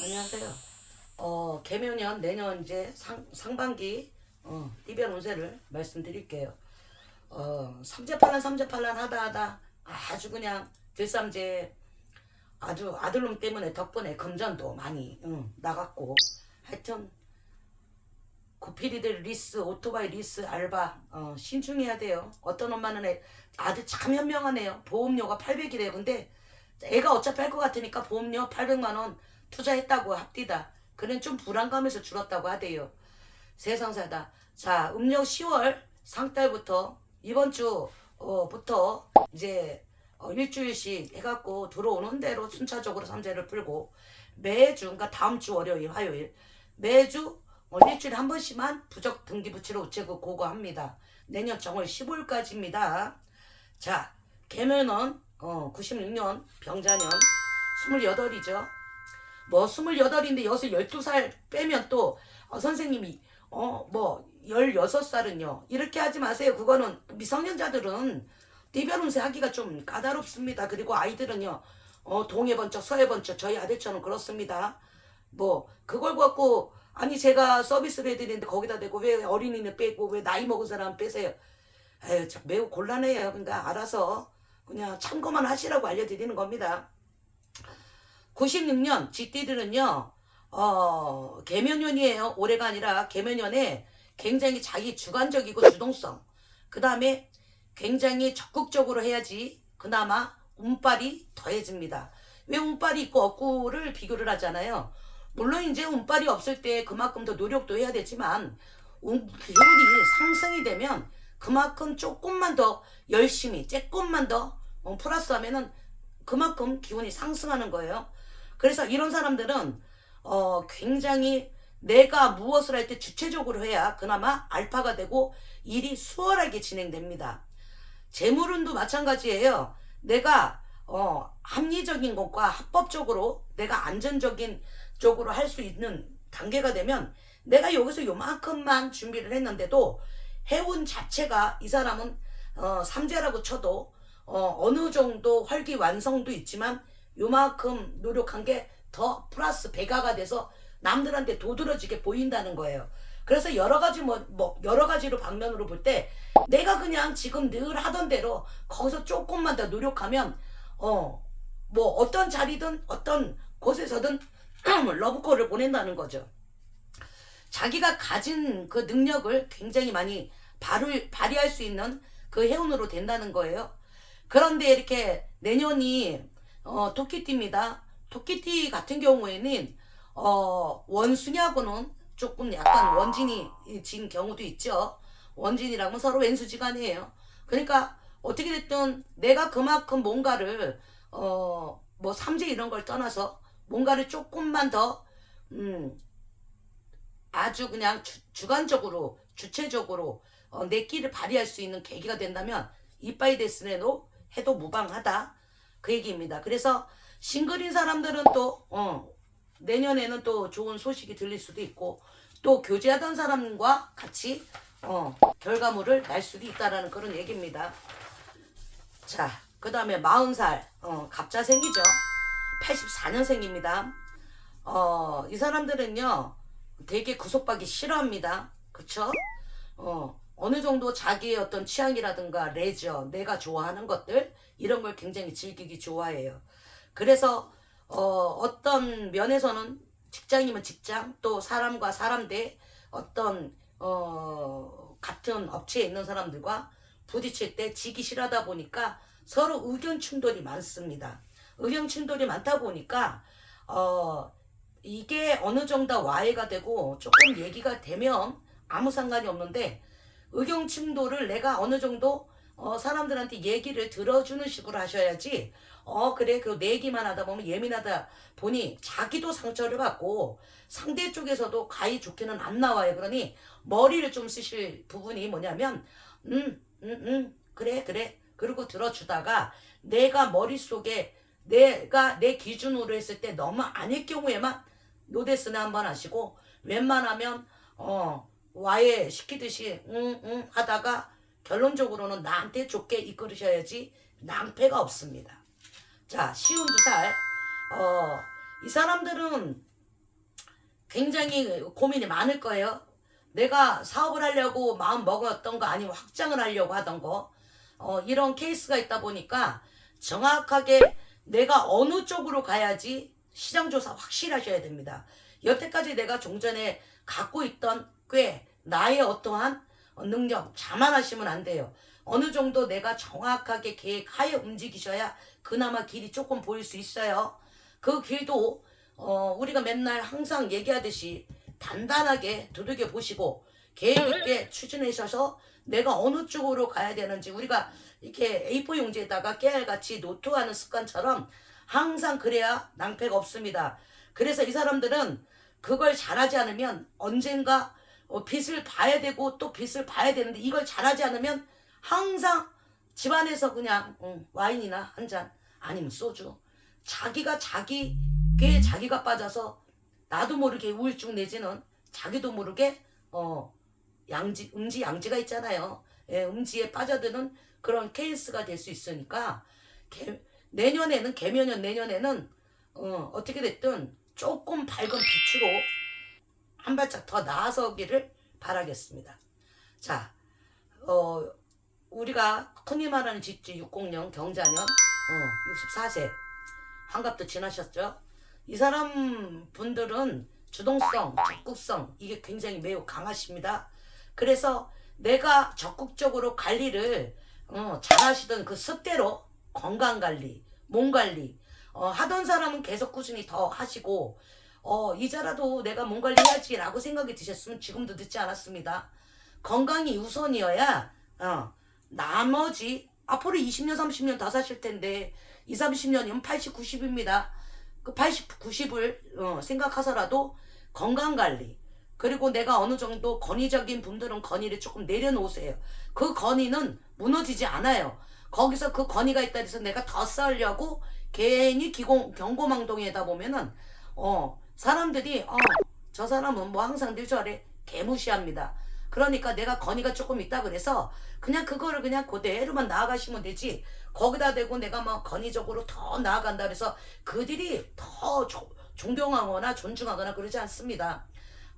안녕하세요. 어, 개묘년 내년 이제 상, 상반기 어, 띠별 운세를 말씀드릴게요. 어, 삼재팔란 삼재팔란 하다 하다 아주 그냥 들삼재 아주 아들놈 때문에 덕분에 금전도 많이 응, 나갔고 하여튼 고피디들 리스 오토바이 리스 알바 어, 신중해야 돼요. 어떤 엄마는 애, 아들 참 현명하네요. 보험료가 800이래요. 근데 애가 어차피 할 것 같으니까 보험료 800만 원 투자했다고 합디다. 그는 좀 불안감에서 줄었다고 하대요. 세상사다. 자, 음력 10월 상달부터 이번 주부터 이제 어, 일주일씩 해갖고 들어오는 대로 순차적으로 삼재를 풀고 매주 그러니까 다음 주 월요일 화요일 매주 어, 일주일에 한 번씩만 부적 등기 부치로 우체국 고고합니다. 내년 정월 15일까지입니다. 자, 개면은 어, 96년 병자년 28이죠. 뭐 28인데 여기서 12살 빼면 또 어, 선생님이 어뭐 16살은요. 이렇게 하지 마세요. 그거는 미성년자들은 띠별 운세 하기가 좀 까다롭습니다. 그리고 아이들은요. 어 동해 번쩍 서해 번쩍 저희 아들처럼 그렇습니다. 뭐 그걸 갖고 아니 제가 서비스를 해드리는데 거기다 대고 왜 어린이는 빼고 왜 나이 먹은 사람 빼세요. 에휴 참 매우 곤란해요. 그러니까 알아서 그냥 참고만 하시라고 알려드리는 겁니다. 96년 쥐띠들은요, 어, 개면연이에요. 올해가 아니라 개면연에 굉장히 자기 주관적이고 주동성. 그 다음에 굉장히 적극적으로 해야지 그나마 운빨이 더해집니다. 왜 운빨이 있고 없고를 비교를 하잖아요. 물론 이제 운빨이 없을 때 그만큼 더 노력도 해야 되지만 운, 기운이 상승이 되면 그만큼 조금만 더 열심히 조금만 더 어, 플러스 하면은 그만큼 기운이 상승하는 거예요. 그래서 이런 사람들은 어, 굉장히 내가 무엇을 할 때 주체적으로 해야 그나마 알파가 되고 일이 수월하게 진행됩니다. 재물운도 마찬가지예요. 내가 어, 합리적인 것과 합법적으로 내가 안전적인 쪽으로 할 수 있는 단계가 되면 내가 여기서 요만큼만 준비를 했는데도 해운 자체가 이 사람은 어, 삼재라고 쳐도 어, 어느 정도 활기 완성도 있지만 요만큼 노력한 게 더 플러스 배가가 돼서 남들한테 도드러지게 보인다는 거예요. 그래서 여러 가지 뭐, 뭐 여러 가지로 방면으로 볼 때 내가 그냥 지금 늘 하던 대로 거기서 조금만 더 노력하면 어 뭐 어떤 자리든 어떤 곳에서든 러브콜을 보낸다는 거죠. 자기가 가진 그 능력을 굉장히 많이 발휘, 발휘할 수 있는 그 해운으로 된다는 거예요. 그런데 이렇게 내년이 어, 토끼띠입니다. 토끼띠 같은 경우에는 어, 원숭이하고는 조금 약간 원진이 진 경우도 있죠. 원진이랑은 서로 왼수지간이에요. 그러니까 어떻게 됐든 내가 그만큼 뭔가를 어, 뭐 삼재 이런 걸 떠나서 뭔가를 조금만 더 음, 아주 그냥 주, 관적으로 주체적으로 어, 내 끼를 발휘할 수 있는 계기가 된다면 이빠이 데스네도 해도 무방하다 그 얘기입니다. 그래서 싱글인 사람들은 또 어, 내년에는 또 좋은 소식이 들릴 수도 있고 또 교제하던 사람과 같이 어, 결과물을 날 수도 있다라는 그런 얘기입니다. 자, 그 다음에 40살 어, 갑자생이죠. 84년생입니다. 어, 이 사람들은요, 되게 구속받기 싫어합니다. 그쵸? 어, 어느 정도 자기의 어떤 취향이라든가 레저, 내가 좋아하는 것들, 이런 걸 굉장히 즐기기 좋아해요. 그래서, 어, 어떤 면에서는 직장이면 직장, 또 사람과 사람 대 어떤, 어, 같은 업체에 있는 사람들과 부딪힐 때 지기 싫어하다 보니까 서로 의견 충돌이 많습니다. 의견 충돌이 많다 보니까, 어, 이게 어느 정도 와해가 되고 조금 얘기가 되면 아무 상관이 없는데 의견 충돌을 내가 어느 정도 어, 사람들한테 얘기를 들어주는 식으로 하셔야지 어 그래 그내 얘기만 하다 보면 예민하다 보니 자기도 상처를 받고 상대 쪽에서도 가히 좋게는 안 나와요. 그러니 머리를 좀 쓰실 부분이 뭐냐면 음 음, 음, 그래 그래 그리고 들어주다가 내가 머릿속에 내가 내 기준으로 했을 때 너무 아닐 경우에만 노데스나 한번 하시고 웬만하면 어 와해 시키듯이 응응 하다가 결론적으로는 나한테 좋게 이끌으셔야지 낭패가 없습니다. 자, 쉬운 두 살. 어, 이 사람들은 굉장히 고민이 많을 거예요. 내가 사업을 하려고 마음 먹었던 거 아니면 확장을 하려고 하던 거. 어, 이런 케이스가 있다 보니까 정확하게 내가 어느 쪽으로 가야지 시장 조사 확실하셔야 됩니다. 여태까지 내가 종전에 갖고 있던 꽤 나의 어떠한 능력 자만하시면 안 돼요. 어느 정도 내가 정확하게 계획하에 움직이셔야 그나마 길이 조금 보일 수 있어요. 그 길도 어, 우리가 맨날 항상 얘기하듯이 단단하게 두들겨 보시고 계획 있게 추진하셔서 내가 어느 쪽으로 가야 되는지 우리가 이렇게 A4 용지에다가 깨알같이 노트하는 습관처럼 항상 그래야 낭패가 없습니다. 그래서 이 사람들은 그걸 잘하지 않으면 언젠가 어, 빛을 봐야 되고 또 빛을 봐야 되는데 이걸 잘하지 않으면 항상 집안에서 그냥 음, 와인이나 한 잔 아니면 소주 자기가 자기게 자기가 빠져서 나도 모르게 우울증 내지는 자기도 모르게 어 양지 음지 양지가 있잖아요. 예, 음지에 빠져드는 그런 케이스가 될 수 있으니까 개, 내년에는 개면년 내년에는 어, 어떻게 됐든 조금 밝은 빛으로 한 발짝 더 나아서기를 바라겠습니다. 자, 어, 우리가 흔히 말하는 집지 606 경자년 어, 64세 환갑도 지나셨죠? 이 사람 분들은 주동성, 적극성 이게 굉장히 매우 강하십니다. 그래서 내가 적극적으로 관리를 어, 잘하시던 그 습대로 건강 관리, 몸 관리 어, 하던 사람은 계속 꾸준히 더 하시고 어, 이제라도 내가 몸 관리해야지 라고 생각이 드셨으면 지금도 늦지 않았습니다. 건강이 우선이어야 어, 나머지 앞으로 20년, 30년 더 사실 텐데 2, 30년이면 80, 90입니다. 그 80, 90을 어, 생각하서라도 건강 관리 그리고 내가 어느 정도 건의적인 분들은 건의를 조금 내려놓으세요. 그 건의는 무너지지 않아요. 거기서 그 건의가 있다 해서 내가 더 쌓으려고 괜히 기공, 경고망동에다 보면은 어 사람들이 어 저 사람은 뭐 항상 늘 저래 개무시합니다. 그러니까 내가 건의가 조금 있다 그래서 그냥 그거를 그냥 그대로만 나아가시면 되지 거기다 대고 내가 막 건의적으로 더 나아간다 그래서 그들이 더 조- 존경하거나 존중하거나 그러지 않습니다.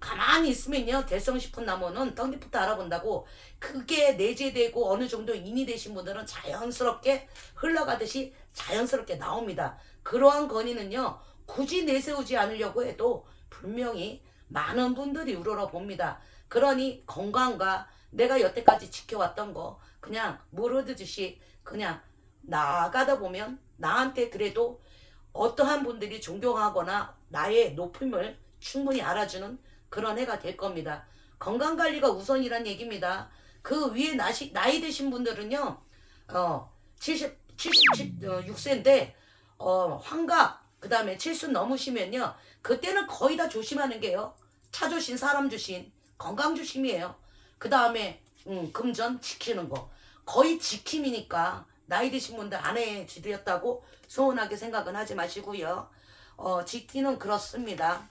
가만히 있으면요 대성 싶은 나무는 떡잎부터 알아본다고 그게 내재되고 어느 정도 인이 되신 분들은 자연스럽게 흘러가듯이 자연스럽게 나옵니다. 그러한 건의는요 굳이 내세우지 않으려고 해도 분명히 많은 분들이 우러러 봅니다. 그러니 건강과 내가 여태까지 지켜왔던 거 그냥 물 흐르듯이 그냥 나아가다 보면 나한테 그래도 어떠한 분들이 존경하거나 나의 높임을 충분히 알아주는 그런 해가 될 겁니다. 건강 관리가 우선이란 얘기입니다. 그 위에 나시, 나이 드신 분들은요, 어, 70, 76세인데, 어, 환갑, 그 다음에 칠순 넘으시면요, 그때는 거의 다 조심하는 게요. 차 주신, 사람 주신, 건강 조심이에요. 그 다음에, 음, 금전 지키는 거. 거의 지킴이니까, 나이 드신 분들 안 해지드렸다고 소원하게 생각은 하지 마시고요. 어, 지키는 그렇습니다.